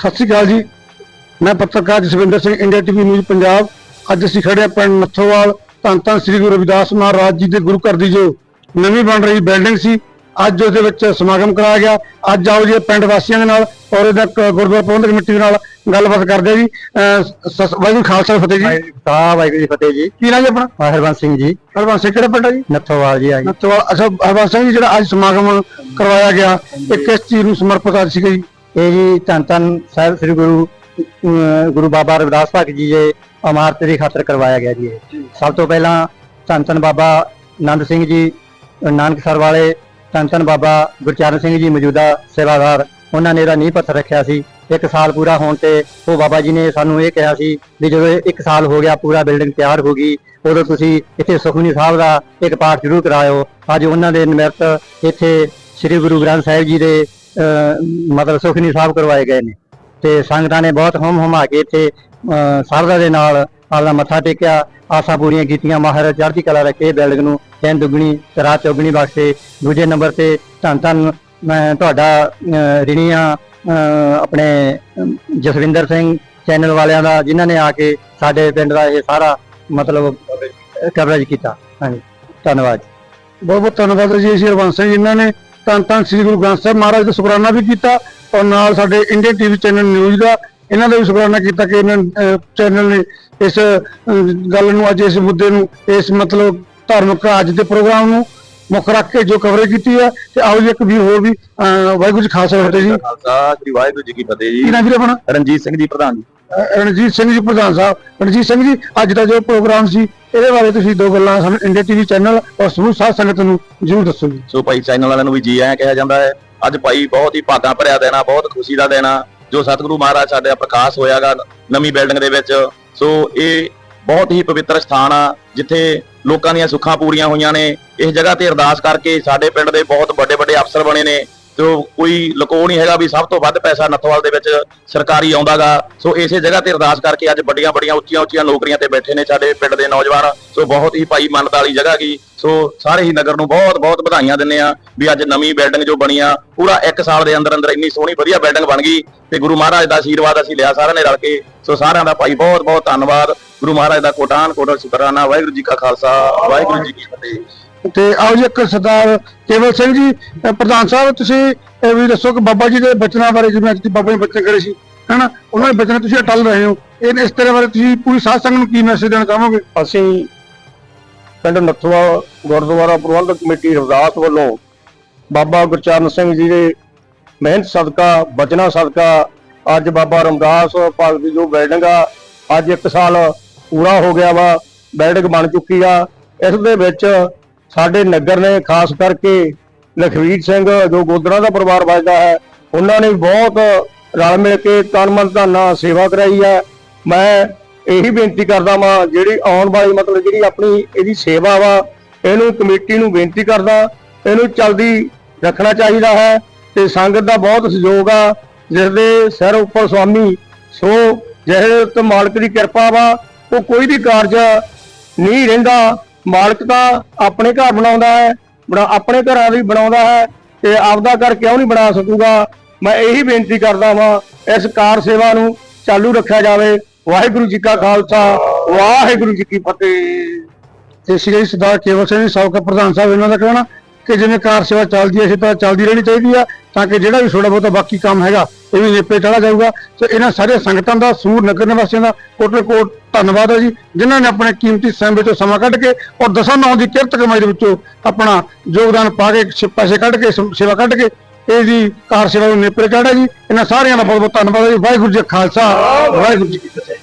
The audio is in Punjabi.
ਸਤਿ ਸ਼੍ਰੀ ਅਕਾਲ ਜੀ। ਮੈਂ ਪੱਤਰਕਾਰ Jaswinder Singh India TV news Punjab. ਅੱਜ ਅਸੀਂ ਖੜੇ ਹਾਂ ਪਿੰਡ ਨੱਥੋਵਾਲ ਧੰਨ ਧੰਨ ਸ੍ਰੀ ਗੁਰੂ ਰਵਿਦਾਸ ਮਹਾਰਾਜ ਜੀ ਦੇ ਗੁਰੂ ਘਰ ਦੀ ਜੋ ਨਵੀਂ ਬਣ ਰਹੀ ਬਿਲਡਿੰਗ ਸੀ ਅੱਜ ਉਹਦੇ ਵਿੱਚ ਸਮਾਗਮ ਕਰਾਇਆ ਗਿਆ। ਅੱਜ ਆਓ ਜੀ ਪਿੰਡ ਵਾਸੀਆਂ ਦੇ ਨਾਲ ਔਰ ਇਹਦਾ ਗੁਰਦੁਆਰਾ ਪ੍ਰਬੰਧਕ ਕਮੇਟੀ ਦੇ ਨਾਲ ਗੱਲਬਾਤ ਕਰਦੇ ਜੀ। ਵਾਹਿਗੁਰੂ ਖਾਲਸਾ ਫਤਿਹ ਜੀ। ਸਾਹਿਬ ਵਾਹਿਗੁਰੂ ਜੀ ਫਤਿਹ ਜੀ। ਕੀ ਨਾਮ ਜੀ ਆਪਣਾ? ਹਰਬੰਸ ਸਿੰਘ ਜੀ। ਹਰਬੰਸ ਸਿੰਘ ਕਿਹੜਾ ਪਿੰਡ ਹੈ ਜੀ? ਨੱਥੋਵਾਲ ਜੀ ਆ ਜੀ ਨੱਥੋਵਾਲ। ਅੱਛਾ ਹਰਬੰਸ ਸਿੰਘ ਜੀ ਜਿਹੜਾ ਅੱਜ ਸਮਾਗਮ ਕਰਵਾਇਆ ਗਿਆ ਇਹ ਕਿਸ ਚੀਜ਼ ਨੂੰ ਸਮਰਪਿਤ ਅੱਜ ਸੀਗਾ ਜੀ? ਇਹ ਜੀ ਧੰਨ ਧੰਨ ਸਾਹਿਬ ਸ੍ਰੀ ਗੁਰੂ ਗੁਰੂ ਬਾਬਾ ਰਵਿਦਾਸ ਭਗਤ ਜੀ ਦੇ ਇਮਾਰਤ ਦੀ ਖਾਤਰ ਕਰਵਾਇਆ ਗਿਆ ਜੀ ਇਹ। ਸਭ ਤੋਂ ਪਹਿਲਾਂ ਧੰਨ ਧੰਨ ਬਾਬਾ ਆਨੰਦ ਸਿੰਘ ਜੀ ਨਾਨਕਸਰ ਵਾਲੇ ਧੰਨ ਧੰਨ ਬਾਬਾ ਗੁਰਚਰਨ ਸਿੰਘ ਜੀ ਮੌਜੂਦਾ ਸੇਵਾਦਾਰ ਉਹਨਾਂ ਨੇ ਇਹਦਾ ਨੀਂਹ ਪੱਥਰ ਰੱਖਿਆ ਸੀ। ਇੱਕ ਸਾਲ ਪੂਰਾ ਹੋਣ ਤੇ ਉਹ ਬਾਬਾ ਜੀ ਨੇ ਸਾਨੂੰ ਇਹ ਕਿਹਾ ਸੀ ਵੀ ਜਦੋਂ ਇੱਕ ਸਾਲ ਹੋ ਗਿਆ ਪੂਰਾ ਬਿਲਡਿੰਗ ਤਿਆਰ ਹੋ ਗਈ ਉਦੋਂ ਤੁਸੀਂ ਇੱਥੇ ਸੁਖਮਨੀ ਸਾਹਿਬ ਦਾ ਇੱਕ ਪਾਠ ਜ਼ਰੂਰ ਕਰਾਇਓ। ਅੱਜ ਉਹਨਾਂ ਦੇ ਨਿਮਰਤ ਇੱਥੇ ਸ੍ਰੀ ਗੁਰੂ ਗ੍ਰੰਥ ਸਾਹਿਬ ਜੀ ਦੇ ਮਤਲਬ ਸੁਖਨੀ ਸਾਹਿਬ ਕਰਵਾਏ ਗਏ ਨੇ। ਤੇ ਸੰਗਤਾਂ ਨੇ ਬਹੁਤ ਹਮ ਹਮਾ ਕੇ ਇੱਥੇ ਅਹ, ਸਰਦਾ ਦੇ ਨਾਲ ਆਪਦਾ ਮੱਥਾ ਟੇਕਿਆ ਆਸਾਂ ਪੂਰੀਆਂ ਕੀਤੀਆਂ। ਮਹਾਰਾਜ ਚੜ੍ਹਦੀ ਕਲਾ ਰੱਖੇ ਬਿਲਡਿੰਗ ਨੂੰ ਤਿੰਨ ਦੁੱਗਣੀ ਤੇ ਰਾਤ ਚੌਗਣੀ ਬਖਸ਼ੇ ਦੂਜੇ ਨੰਬਰ ਤੇ ਧੰਨ ਧੰਨ ਮੈਂ ਤੁਹਾਡਾ ਅਹ, ਰਿਣੀ ਆ ਆਪਣੇ ਜਸਵਿੰਦਰ ਸਿੰਘ ਚੈਨਲ ਵਾਲਿਆਂ ਦਾ ਜਿਨ੍ਹਾਂ ਨੇ ਆ ਕੇ ਸਾਡੇ ਪਿੰਡ ਦਾ ਇਹ ਸਾਰਾ ਮਤਲਬ ਕਵਰੇਜ ਕੀਤਾ। ਹਾਂਜੀ ਧੰਨਵਾਦ। ਬਹੁਤ ਬਹੁਤ ਧੰਨਵਾਦ ਜੀ ਸ਼੍ਰੀ ਸਿੰਘ ਜਿਨ੍ਹਾਂ ਨੇ ਧੰਨ ਧੰਨ ਸ੍ਰੀ ਗੁਰੂ ਗ੍ਰੰਥ ਸਾਹਿਬ ਮਹਾਰਾਜ ਦਾ ਸ਼ੁਕਰਾਨਾ ਵੀ ਕੀਤਾ ਔਰ ਨਾਲ ਸਾਡੇ ਇੰਡੀਅਨ ਟੀਵੀ ਚੈਨਲ ਨਿਊਜ਼ ਦਾ ਇਹਨਾਂ ਦਾ ਵੀ ਸ਼ੁਕਰਾਨਾ ਕੀਤਾ ਕਿ ਇਹਨਾਂ ਚੈਨਲ ਨੇ ਇਸ ਗੱਲ ਨੂੰ ਅੱਜ ਇਸ ਮੁੱਦੇ ਨੂੰ, ਇਸ ਮਤਲਬ ਧਾਰਮਿਕ ਅੱਜ ਦੇ ਪ੍ਰੋਗਰਾਮ ਨੂੰ ਮੁੱਖ ਰੱਖ ਕੇ ਜੋ ਕਵਰੇਜ ਕੀਤੀ ਹੈ ਤੇ ਆਓ ਜੀ ਇੱਕ ਵੀ ਹੋਰ ਵੀ ਅਹ, ਵਾਹਿਗੁਰੂ ਜੀ ਖਾਲਸਾ ਫਤਿਹ ਜੀ। ਖਾਲਸਾ ਸ੍ਰੀ ਵਾਹਿਗੁਰੂ ਜੀ ਕੀ ਫਤਿਹ ਕੀ ਜੀ ਨਾਮ ਵੀਰ ਆਪਣਾ? ਰਣਜੀਤ ਸਿੰਘ ਜੀ ਪ੍ਰਧਾਨ ਜੀ। ਅਹ, ਰਣਜੀਤ ਸਿੰਘ ਜੀ ਪ੍ਰਧਾਨ ਸਾਹਿਬ। ਰਣਜੀਤ ਸਿੰਘ ਜੀ ਅੱਜ ਦਾ ਜੋ ਪ੍ਰੋਗਰਾਮ ਸੀ ਇਹਦੇ ਬਾਰੇ ਤੁਸੀਂ ਦੋ ਗੱਲਾਂ ਸਾਨੂੰ ਇੰਡੀਆ ਟੀਵੀ ਚੈਨਲ ਔਰ ਸਮੂਹ ਸਾਧ ਸੰਗਤ ਨੂੰ ਜਰੂਰ ਦੱਸੋ ਜੀ। ਸੋ ਭਾਈ ਚੈਨਲ ਵਾਲਿਆਂ ਨੂੰ ਵੀ ਜੀ ਆਇਆਂ ਕਿਹਾ ਜਾਂਦਾ ਹੈ ਅੱਜ ਭਾਈ ਬਹੁਤ ਹੀ ਭਾਗਾਂ ਭਰਿਆ ਦੇਣਾ ਬਹੁਤ ਖੁਸ਼ੀ ਦਾ ਦੇਣਾ ਜੋ ਸਤਿਗੁਰੂ ਮਹਾਰਾਜ ਸਾਡੇ ਪ੍ਰਕਾਸ਼ ਹੋਇਆਗਾ ਨਵੀਂ ਬਿਲਡਿੰਗ ਦੇ ਵਿੱਚ। ਸੋ ਇਹ ਬਹੁਤ ਹੀ ਪਵਿੱਤਰ ਸਥਾਨ ਆ, ਜਿੱਥੇ ਲੋਕਾਂ ਦੀਆਂ ਸੁੱਖਾਂ ਪੂਰੀਆਂ ਹੋਈਆਂ ਨੇ। ਇਸ ਜਗ੍ਹਾ ਤੇ ਅਰਦਾਸ ਕਰਕੇ ਸਾਡੇ ਪਿੰਡ ਦੇ ਬਹੁਤ ਵੱਡੇ ਵੱਡੇ ਅਫਸਰ ਬਣੇ ਨੇ। ਤੇ ਉਹ ਕੋਈ ਲਕੋ ਨਹੀਂ ਹੈਗਾ ਵੀ ਸਭ ਤੋਂ ਵੱਧ ਪੈਸਾ ਨੱਥਵਾਲ ਦੇ ਵਿੱਚ ਸਰਕਾਰੀ ਆਉਂਦਾਗਾ। ਸੋ ਇਸੇ ਜਗ੍ਹਾ ਤੇ ਅਰਦਾਸ ਕਰਕੇ ਅੱਜ ਵੱਡੀਆਂ ਵੱਡੀਆਂ ਉੱਚੀਆਂ ਉੱਚੀਆਂ ਨੌਕਰੀਆਂ ਤੇ ਬੈਠੇ ਨੇ ਸਾਡੇ ਪਿੰਡ ਦੇ ਨੌਜਵਾਨ। ਸੋ ਬਹੁਤ ਹੀ ਭਾਈ ਮੰਨਤ ਵਾਲੀ ਜਗ੍ਹਾ ਗਈ ਸੋ ਸਾਰੇ ਹੀ ਨਗਰ ਨੂੰ ਬਹੁਤ ਬਹੁਤ ਵਧਾਈਆਂ ਦਿੰਨੇ ਆ ਵੀ ਅੱਜ ਨਵੀਂ ਬਿਲਡਿੰਗ ਜੋ ਬਣੀ ਆ, ਪੂਰਾ 1 ਸਾਲ ਦੇ ਅੰਦਰ ਅੰਦਰ ਇੰਨੀ ਸੋਹਣੀ ਵਧੀਆ ਬਿਲਡਿੰਗ ਬਣ ਗਈ। ਤੇ ਗੁਰੂ ਮਹਾਰਾਜ ਦਾ ਆਸ਼ੀਰਵਾਦ ਅਸੀਂ ਲਿਆ ਸਾਰਿਆਂ ਨੇ ਰਲ ਕੇ। ਸੋ ਸਾਰਿਆਂ ਦਾ ਭਾਈ ਬਹੁਤ ਬਹੁਤ ਧੰਨਵਾਦ। ਗੁਰੂ ਮਹਾਰਾਜ ਦਾ ਕੋਟਾਨ ਕੋਟਾ ਸ਼ੁਕਰਾਨਾ ਵਾਹਿਗੁਰੂ ਜੀ ਕਾ ਖਾਲਸਾ ਵਾਹਿਗੁਰੂ ਜੀ ਕੀ ਫਤਿਹ। ਤੇ ਆਓ ਜੀ ਇੱਕ ਸਰਦਾਰ ਕੇਵਲ ਸਿੰਘ ਜੀ ਪ੍ਰਧਾਨ ਸਾਹਿਬ ਤੁਸੀਂ ਇਹ ਵੀ ਦੱਸੋ ਕਿ ਬਾਬਾ ਜੀ ਦੇ ਬਚਨਾਂ ਬਾਰੇ ਜਿਵੇਂ ਅੱਜ ਦੀ ਬਾਬਾ ਜੀ ਬੱਚੇ ਕਰੇ ਸੀ ਹੈਨਾ? ਉਹਨਾਂ ਦੇ ਬਚਨਾਂ ਤੁਸੀਂ ਟੱਲ ਰਹੇ ਹੋ। ਇਹ ਇਸ ਤਰ੍ਹਾਂ ਬਾਰੇ ਤੁਸੀਂ ਪੂਰੀ ਸਾਧ ਸੰਗਤ ਨੂੰ ਕੀ ਮੈਸੇਜ ਦੇਣਾ ਚਾਹੋਗੇ? ਅਸੀਂ ਪਿੰਡ ਨੱਥਵਾ ਗੁਰਦੁਆਰਾ ਪ੍ਰਬੰਧਕ ਕਮੇਟੀ ਰਵਿਦਾਸ ਵੱਲੋਂ ਬਾਬਾ ਗੁਰਚਰਨ ਸਿੰਘ ਜੀ ਦੇ ਮਿਹਨਤ ਸਦਕਾ ਬਚਨਾ ਸਦਕਾ ਅੱਜ ਬਾਬਾ ਰਮਦਾਸ ਭਗਤ ਜੋ ਬਿਲਡਿੰਗ ਆ ਅੱਜ 1 ਸਾਲ ਪੂਰਾ ਹੋ ਗਿਆ ਵਾ, ਬੈਠਕ ਬਣ ਚੁੱਕੀ ਆ। ਇਸ ਦੇ ਵਿੱਚ ਸਾਡੇ ਨਗਰ ਨੇ ਖਾਸ ਕਰਕੇ ਲਖਵੀਰ ਸਿੰਘ ਜੋ ਗੋਦਰਾ ਦਾ ਪਰਿਵਾਰ ਵੱਜਦਾ ਹੈ, ਉਹਨਾਂ ਨੇ ਬਹੁਤ ਰਲ ਮਿਲ ਕੇ ਤਨ ਮਨ ਧਨ ਨਾਲ ਸੇਵਾ ਕਰਾਈ ਹੈ। ਮੈਂ ਇਹੀ ਬੇਨਤੀ ਕਰਦਾ ਵਾਂ, ਜਿਹੜੀ ਆਉਣ ਵਾਲੀ ਮਤਲਬ ਜਿਹੜੀ ਆਪਣੀ ਇਹਦੀ ਸੇਵਾ ਵਾ, ਇਹਨੂੰ ਕਮੇਟੀ ਨੂੰ ਬੇਨਤੀ ਕਰਦਾ, ਇਹਨੂੰ ਚਲਦੀ ਰੱਖਣਾ ਚਾਹੀਦਾ ਹੈ ਤੇ ਸੰਗਤ ਦਾ ਬਹੁਤ ਸਹਿਯੋਗ ਆ ਜਿਸ ਦੇ ਸਿਰ ਉੱਪਰ ਸੁਆਮੀ ਸੋ ਜਿਹੜੇ ਤੇ ਮਾਲਕ ਦੀ ਕਿਰਪਾ ਵਾ ਉਹ ਕੋਈ ਵੀ ਕਾਰਜ ਨਹੀਂ ਰਹਿੰਦਾ। ਮਾਲਕ ਤਾਂ ਆਪਣੇ ਘਰ ਬਣਾਉਂਦਾ ਹੈ, ਬਣਾ ਆਪਣੇ ਘਰਾਂ ਵੀ ਬਣਾਉਂਦਾ ਹੈ ਤੇ ਆਪਦਾ ਘਰ ਕਿਉਂ ਨਹੀਂ ਬਣਾ ਸਕੂਗਾ? ਮੈਂ ਇਹੀ ਬੇਨਤੀ ਕਰਦਾ ਵਾਂ, ਇਸ ਕਾਰ ਸੇਵਾ ਨੂੰ ਚਾਲੂ ਰੱਖਿਆ ਜਾਵੇ। ਵਾਹਿਗੁਰੂ ਜੀ ਕਾ ਖਾਲਸਾ, ਵਾਹਿਗੁਰੂ ਜੀ ਕੀ ਫਤਿਹ। ਤੇ ਸ਼੍ਰੀ ਸਰਦਾਰ ਕੇਵਲ ਸਿੰਘ ਸਾਬਕਾ ਪ੍ਰਧਾਨ ਸਾਹਿਬ, ਇਹਨਾਂ ਦਾ ਕਹਿਣਾ ਕਿ ਜਿਵੇਂ ਕਾਰ ਸੇਵਾ ਚੱਲਦੀ ਹੈ ਇਸੇ ਤਰ੍ਹਾਂ ਚੱਲਦੀ ਰਹਿਣੀ ਚਾਹੀਦੀ ਆ, ਤਾਂ ਕਿ ਜਿਹੜਾ ਵੀ ਥੋੜਾ ਬਹੁਤਾ ਬਾਕੀ ਕੰਮ ਹੈਗਾ, ਇਹ ਵੀ ਨੇਪੇ ਚੜਾ ਜਾਊਗਾ। ਤੇ ਇਹਨਾਂ ਸਾਰੇ ਸੰਗਤਾਂ ਦਾ, ਸੂਰ ਨਗਰ ਨਿਵਾਸੀਆਂ ਦਾ ਕੋਟਲ ਕੋਟ ਧੰਨਵਾਦ ਹੈ ਜੀ, ਜਿਨ੍ਹਾਂ ਨੇ ਆਪਣੇ ਕੀਮਤੀ ਸਮੇਂ ਤੋਂ ਸਮਾਂ ਕੱਢ ਕੇ ਔਰ ਦਸਾਂ ਨੌਂ ਦੀ ਕਿਰਤ ਕਮਾਈ ਦੇ ਵਿੱਚੋਂ ਆਪਣਾ ਯੋਗਦਾਨ ਪਾ ਕੇ ਪੈਸੇ ਕੱਢ ਕੇ ਸੇਵਾ ਕੱਢ ਕੇ, ਇਹ ਜੀ ਕਾਰ ਸੇਵਾ ਨੂੰ ਨੇਪਰੇ ਚਾੜਿਆ ਜੀ। ਇਹਨਾਂ ਸਾਰਿਆਂ ਦਾ ਬਹੁਤ ਬਹੁਤ ਧੰਨਵਾਦ ਹੈ ਜੀ। ਵਾਹਿਗੁਰੂ ਜੀ ਖਾਲਸਾ, ਵਾਹਿਗੁਰੂ ਜੀ ਕੀ ਫਤਿਹ।